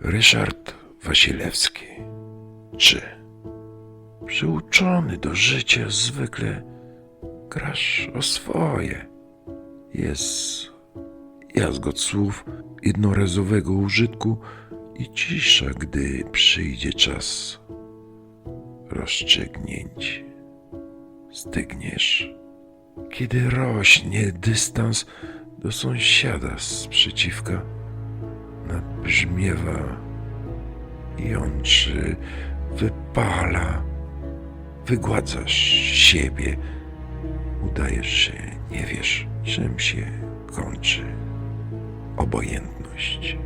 Ryszard Wasilewski. Czy przyuczony do życia zwykle grasz o swoje? Jest jazgot słów jednorazowego użytku i cisza, gdy przyjdzie czas rozstrzygnięć. Stygniesz, kiedy rośnie dystans do sąsiada sprzeciwka, nabrzmiewa, jączy, wypala, wygładzasz siebie, udajesz, że nie wiesz, czym się kończy obojętność.